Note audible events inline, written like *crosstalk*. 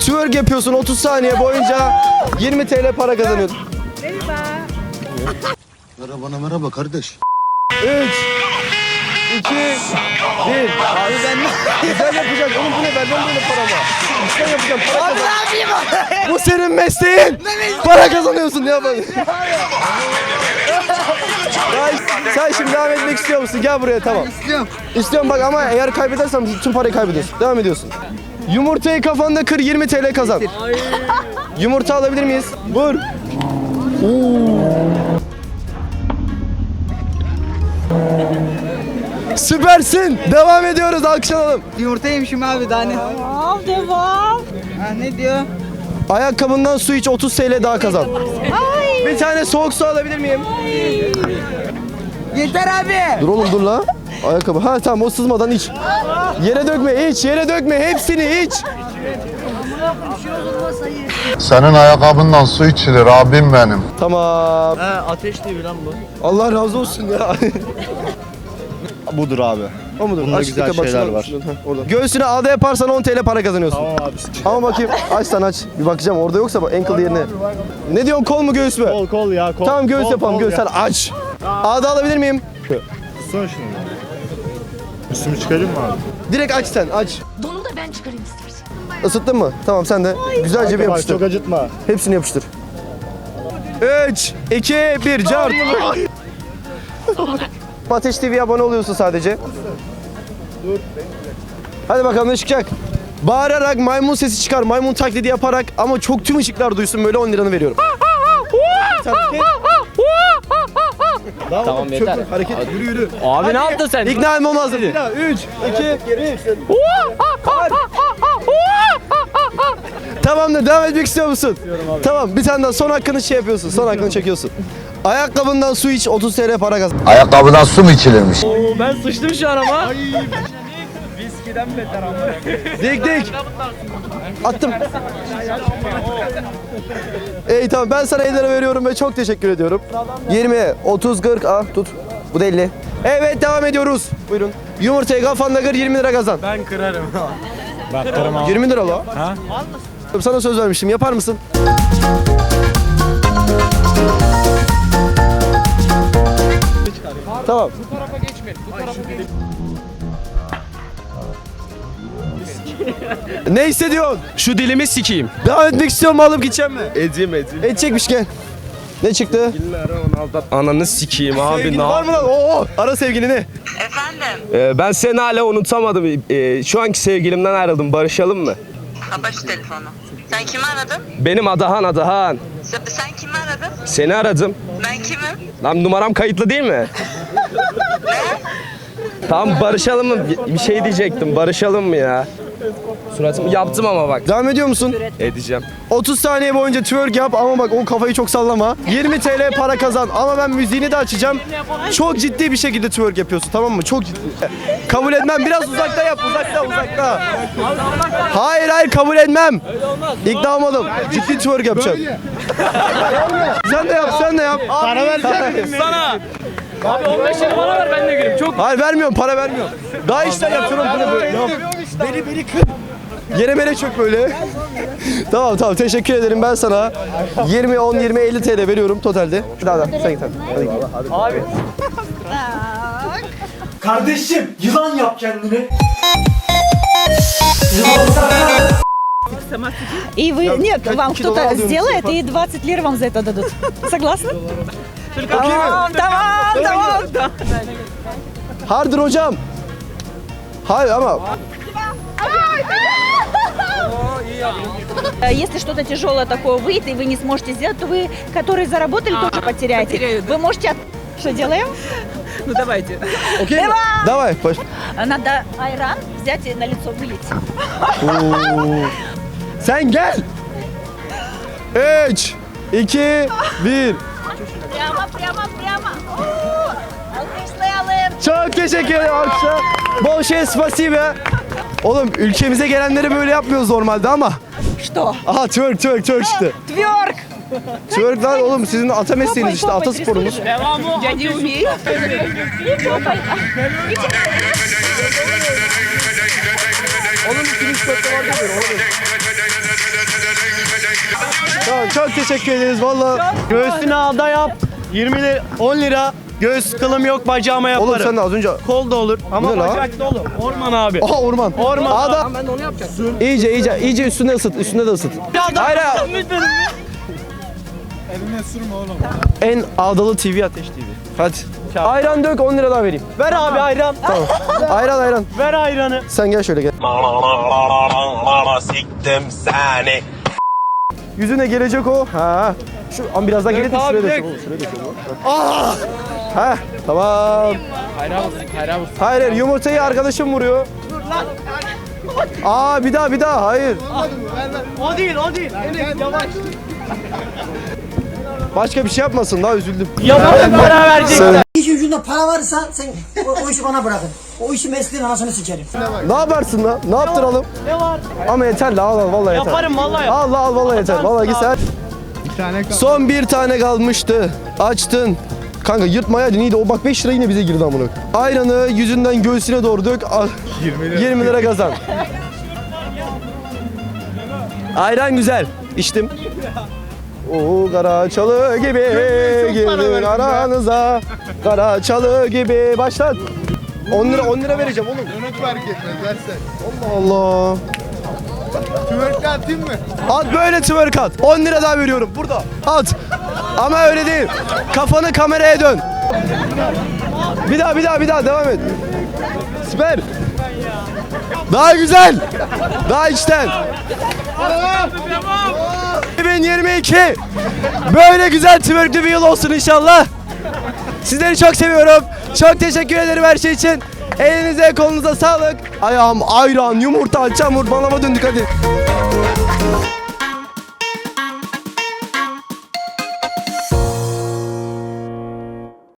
Twerk yapıyorsun 30 saniye boyunca 20 TL para kazanıyorsun. Merhaba merhaba kardeş. 3 2 1 Abi ben Güzel yapacak. Oğlum bu ne? Benden böyle para var. Güzel yapacağım. Para Abi ne yapayım? Bu senin mesleğin. Para kazanıyorsun. Ne yapalım? Ya sen şimdi devam etmek istiyor musun? Gel buraya tamam. İstiyorum. İstiyorum bak ama eğer kaybedersem tüm parayı kaybediyorsun. Devam ediyorsun. Yumurtayı kafanda kır 20 TL kazan. Yumurta alabilir miyiz? Vur. Süpersin. Devam ediyoruz. Alkışlayalım. Yumurta yemişim abi daha ne? Devam devam. Ha, ne diyor? Ayakkabından su iç 30 TL daha kazan. Bir tane soğuk su alabilir miyim? Yeter abi. Dur oğlum dur la. Ayakkabı. Ha tamam o sızmadan iç. Yere dökme iç. Yere dökme. Hepsini iç. Senin ayakkabından su içilir abim benim. Tamam. He ateş değil lan bu. Allah razı olsun ya. *laughs* Budur abi. o mudur? Bunda Aç güzel dikkat şeyler baksana. var. Orada. Göğsüne ağda yaparsan 10 TL para kazanıyorsun. Tamam abi. Ama bakayım aç sen aç. Bir bakacağım orada yoksa bak ankle yerine. Ne diyorsun kol mu göğüs mü? Kol kol ya kol. Tamam göğüs kol, yapalım kol göğüs. ya. Sen aç. Ağda alabilir miyim? Tutsana şunu. Üstümü çıkarayım mı abi? Direkt aç sen aç. Donu da ben çıkarayım istersen. Isıttın mı? Tamam sen de güzelce bir yapıştır. çok acıtma. Hepsini yapıştır. 3, 2, 1, cart. Ateş TV'ye abone oluyorsun sadece. Hadi bakalım ne çıkacak. Bağırarak maymun sesi çıkar, maymun taklidi yaparak ama çok tüm ışıklar duysun böyle 10 liranı veriyorum. Tamam yeter. Hareket yürü yürü. Abi ne yaptın sen? İkna etmem lazım. 3, 2, 1. Tamamdır devam etmek istiyor musun? Tamam bir tane daha son hakkını şey yapıyorsun. Son hakkını çekiyorsun. Ayakkabından su iç 30 TL para kazan. Ayakkabıdan su mu içilirmiş? Oo, ben sıçtım şu an ama. Dik dik. Attım. İyi tamam ben sana 50 lira veriyorum ve çok teşekkür ediyorum. 20, 30, 40 ah tut. Bu da 50. Evet devam ediyoruz. Buyurun. Yumurtayı kafanda kır 20 lira kazan. Ben kırarım abi. 20 lira la. Ha? Sana söz vermiştim. Yapar mısın? Tamam. Ne hissediyorsun? Şu dilimi sikeyim. Devam etmek istiyorum mu alıp gideceğim mi? Edeyim edeyim. Edecekmiş gel. Ne çıktı? Ananı sikeyim abi Sevgilin ne var mı lan? Oo, ara sevgilini. Efendim? Ee, ben seni hala unutamadım. Ee, şu anki sevgilimden ayrıldım. Barışalım mı? Kapat şu telefonu. Sen kimi aradın? Benim Adahan Adahan. Sen, sen kimi aradın? Seni aradım. Ben kimim? Lan numaram kayıtlı değil mi? Tamam barışalım mı? Bir şey diyecektim. Barışalım mı ya? Suratımı yaptım ama bak. Devam ediyor musun? Edeceğim. 30 saniye boyunca twerk yap ama bak o kafayı çok sallama. 20 TL para kazan ama ben müziğini de açacağım. Çok ciddi bir şekilde twerk yapıyorsun tamam mı? Çok ciddi. Kabul etmem. Biraz uzakta yap. Uzakta uzakta. Hayır hayır kabul etmem. İkna olmadım. Ciddi twerk yapacağım. sen de yap sen de yap. Para versene. Sana. Abi 15 lira bana ver ben de gireyim. Çok Hayır vermiyorum para vermiyorum. Daha işler yapıyorum bunu böyle. Yap. Beni beni kır. Yere mere çök böyle. tamam tamam teşekkür ederim ben sana 20 10 20 50 TL veriyorum totalde. Daha da sen git hadi. Hadi git. Kardeşim yılan yap kendini. И вы, нет, как вам кино кто-то радио сделает, и 20 лир вам за это дадут. Согласны? Okey mi? Tamam, tamam, tamam. Hardır hocam. Hayır ama Э, Если что-то тяжелое такое выйдет, и вы не сможете сделать, то вы, которые заработали, тоже потеряете. Вы можете... от- Что делаем? Ну давайте. mi? Давай. Baş. Надо айран взять и на лицо вылить. Sen gel. 3 2 1 Прямо, прямо, прямо. О, Alkışlayalım. Çok teşekkür ederim akşam. Bol şey spasiba. Oğlum ülkemize gelenleri böyle yapmıyoruz normalde ama. Что? Aha twerk twerk twerk çıktı. Тверк. Twerk lan oğlum sizin ata mesleğiniz işte ata sporunuz. Дядя умеет. Onun için twerk'te var diyor. Tamam çok teşekkür ederiz valla. Göğsüne ağda yap. 20 lira, 10 lira. Göğüs kılım yok bacağıma yaparım. Oğlum sen de az önce Kol da olur ama Bu ne bacak da olur. Orman abi. Aha orman. Orman. Ağda. Ben de onu yapacaktım. İyice iyice iyice üstüne ısıt. Üstüne de ısıt. Hayır hayır. En ağdalı TV Ateş TV. Hadi. Ayran dök 10 lira daha vereyim. Ver abi ayran. Tamam. ayran ayran. Ver ayranı. Sen gel şöyle gel. Siktim seni. Yüzüne gelecek o. Ha. Şu an biraz daha geri de abi, şuraya dök. dök. oğlum, Şuraya dök. Ha tamam. Hayır olsun, hayır olsun. Hayır hayır yumurtayı arkadaşım vuruyor. Aa bir daha bir daha hayır. O değil o değil. Enes yavaş. Başka bir şey yapmasın daha üzüldüm. Yaparım para verecekler. İşin ucunda para varsa sen o, o işi bana bırakın. O işi mesleğin anasını sikerim. Ne yaparsın lan? Ne yaptıralım? Ne var? Ama yeter la al al vallahi yeter. Yaparım vallahi. Al la al vallahi yeter. Vallahi git sen. Son bir tane kalmıştı. Açtın. Kanka yırtmayaydın iyiydi. O bak 5 lira yine bize girdi amına. Ayranı yüzünden göğsüne doğru dök. Al. 20 lira. 20 lira kazan. Ayran güzel. İçtim. Oo kara çalı gibi girdin aranıza. Kara çalı gibi başlat. 10 lira 10 lira vereceğim oğlum. Onu fark etmez versen. Allah Allah. Twerk'le atayım mı? At böyle twerk at. 10 lira daha veriyorum burada. At. Ama öyle değil. Kafanı kameraya dön. Bir daha bir daha bir daha devam et. Süper. Daha güzel. Daha içten. 2022 böyle güzel twerkli bir yıl olsun inşallah. Sizleri çok seviyorum. Çok teşekkür ederim her şey için. Elinize kolunuza sağlık. Ayağım ayran, yumurta, çamur, balama döndük hadi.